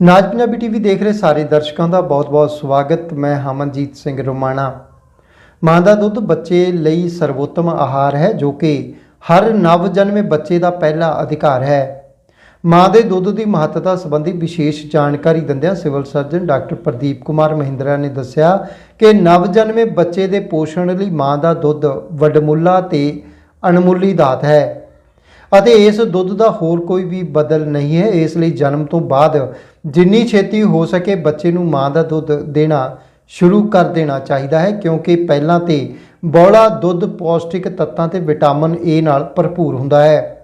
ਨਾਜ Punjabi TV ਦੇਖ ਰਹੇ ਸਾਰੇ ਦਰਸ਼ਕਾਂ ਦਾ ਬਹੁਤ-ਬਹੁਤ ਸਵਾਗਤ। ਮੈਂ ਹਮਨਜੀਤ ਸਿੰਘ ਰੋਮਾਣਾ। ਮਾਂ ਦਾ ਦੁੱਧ ਬੱਚੇ ਲਈ ਸਰਵੋਤਮ ਆਹਾਰ ਹੈ, ਜੋ ਕਿ ਹਰ ਨਵ ਜਨਮੇ ਬੱਚੇ ਦਾ ਪਹਿਲਾ ਅਧਿਕਾਰ ਹੈ। ਮਾਂ ਦੇ ਦੁੱਧ ਦੀ ਮਹੱਤਤਾ ਸੰਬੰਧੀ ਵਿਸ਼ੇਸ਼ ਜਾਣਕਾਰੀ ਦਿੰਦਿਆਂ civil surgeon doctor Pardeep Kumar Mahindra ਨੇ ਦੱਸਿਆ ਕਿ ਨਵ ਜਨਮੇ ਬੱਚੇ ਦੇ ਪੋਸ਼ਣ ਲਈ ਮਾਂ ਦਾ ਦੁੱਧ ਵਡਮੁੱਲਾ ਤੇ ਅਣਮੁੱਲੀ ਦਾਤ ਹੈ। ਅਤੇ ਇਸ ਦੁੱਧ ਦਾ ਹੋਰ ਕੋਈ ਵੀ ਬਦਲ ਨਹੀਂ ਹੈ। ਇਸ ਲਈ ਜਨਮ ਤੋਂ ਬਾਅਦ ਜਿੰਨੀ ਛੇਤੀ ਹੋ ਸਕੇ ਬੱਚੇ ਨੂੰ ਮਾਂ ਦਾ ਦੁੱਧ ਦੇਣਾ ਸ਼ੁਰੂ ਕਰ ਦੇਣਾ ਚਾਹੀਦਾ ਹੈ, ਕਿਉਂਕਿ ਪਹਿਲਾਂ ਤੇ ਬੋਲਾ ਦੁੱਧ ਪੌਸ਼ਟਿਕ ਤੱਤਾਂ ਤੇ ਵਿਟਾਮਿਨ ਏ ਨਾਲ ਭਰਪੂਰ ਹੁੰਦਾ ਹੈ।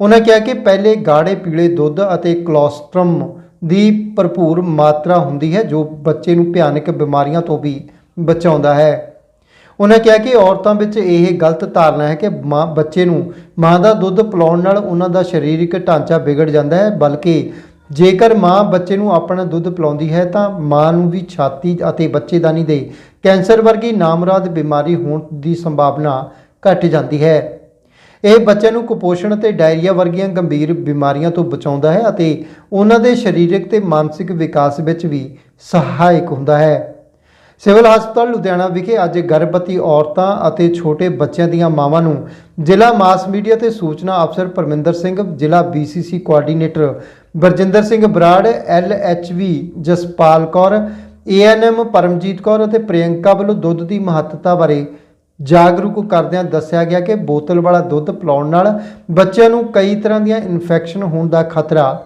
ਉਹਨਾਂ ਕਿਹਾ ਕਿ ਪਹਿਲੇ ਗਾੜੇ ਪੀਲੇ ਦੁੱਧ ਅਤੇ ਕੋਲੋਸਟ੍ਰਮ ਦੀ ਭਰਪੂਰ ਮਾਤਰਾ ਹੁੰਦੀ ਹੈ, ਜੋ ਬੱਚੇ ਨੂੰ ਭਿਆਨਕ ਬਿਮਾਰੀਆਂ ਤੋਂ ਵੀ ਬਚਾਉਂਦਾ ਹੈ। ਉਹਨਾਂ ਕਿਹਾ ਕਿ ਔਰਤਾਂ ਵਿੱਚ ਇਹ ਗਲਤ ਧਾਰਨਾ ਹੈ ਕਿ ਮਾਂ, ਬੱਚੇ ਨੂੰ ਮਾਂ ਦਾ ਦੁੱਧ ਪਿਲਾਉਣ ਨਾਲ ਉਹਨਾਂ ਦਾ ਸਰੀਰਕ ਢਾਂਚਾ ਵਿਗੜ ਜਾਂਦਾ ਹੈ, ਬਲਕਿ ਜੇਕਰ ਮਾਂ ਬੱਚੇ ਨੂੰ ਆਪਣਾ ਦੁੱਧ ਪਿਲਾਉਂਦੀ ਹੈ ਤਾਂ ਮਾਂ ਨੂੰ ਵੀ ਛਾਤੀ ਅਤੇ ਬੱਚੇਦਾਨੀ ਦੇ ਕੈਂਸਰ ਵਰਗੀ ਨਾਮਰਾਦ ਬਿਮਾਰੀ ਹੋਣ ਦੀ ਸੰਭਾਵਨਾ ਘਟ ਜਾਂਦੀ ਹੈ। ਇਹ ਬੱਚਿਆਂ ਨੂੰ ਕੁਪੋਸ਼ਣ ਤੇ ਡਾਇਰੀਆ ਵਰਗੀਆਂ ਗੰਭੀਰ ਬਿਮਾਰੀਆਂ ਤੋਂ ਬਚਾਉਂਦਾ ਹੈ ਅਤੇ ਉਹਨਾਂ ਦੇ ਸਰੀਰਕ ਤੇ ਮਾਨਸਿਕ ਵਿਕਾਸ ਵਿੱਚ ਵੀ ਸਹਾਇਕ ਹੁੰਦਾ ਹੈ। ਸਿਵਲ ਹਸਪਤਾਲ ਲੁਧਿਆਣਾ ਵਿਖੇ ਅੱਜ ਗਰਭਵਤੀ ਔਰਤਾਂ ਅਤੇ ਛੋਟੇ ਬੱਚਿਆਂ ਦੀਆਂ ਮਾਵਾਂ ਨੂੰ ਜ਼ਿਲ੍ਹਾ ਮਾਸ ਮੀਡੀਆ ਤੇ ਸੂਚਨਾ ਅਫਸਰ ਪਰਮਿੰਦਰ ਸਿੰਘ, ਜ਼ਿਲ੍ਹਾ BCC coordinator Barjinder Singh Brar LHV Jaspal Kaur ANM Paramjit Kaur ਅਤੇ ਪ੍ਰਿਯੰਕਾ ਵੱਲੋਂ ਦੁੱਧ ਦੀ ਮਹੱਤਤਾ ਬਾਰੇ ਜਾਗਰੂਕ ਕਰਦਿਆਂ ਦੱਸਿਆ ਗਿਆ ਕਿ ਬੋਤਲ ਵਾਲਾ ਦੁੱਧ ਪਿਲਾਉਣ ਨਾਲ ਬੱਚਿਆਂ ਨੂੰ ਕਈ ਤਰ੍ਹਾਂ ਦੀਆਂ ਇਨਫੈਕਸ਼ਨ ਹੋਣ ਦਾ ਖਤਰਾ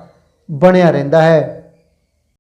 ਬਣਿਆ ਰਹਿੰਦਾ ਹੈ।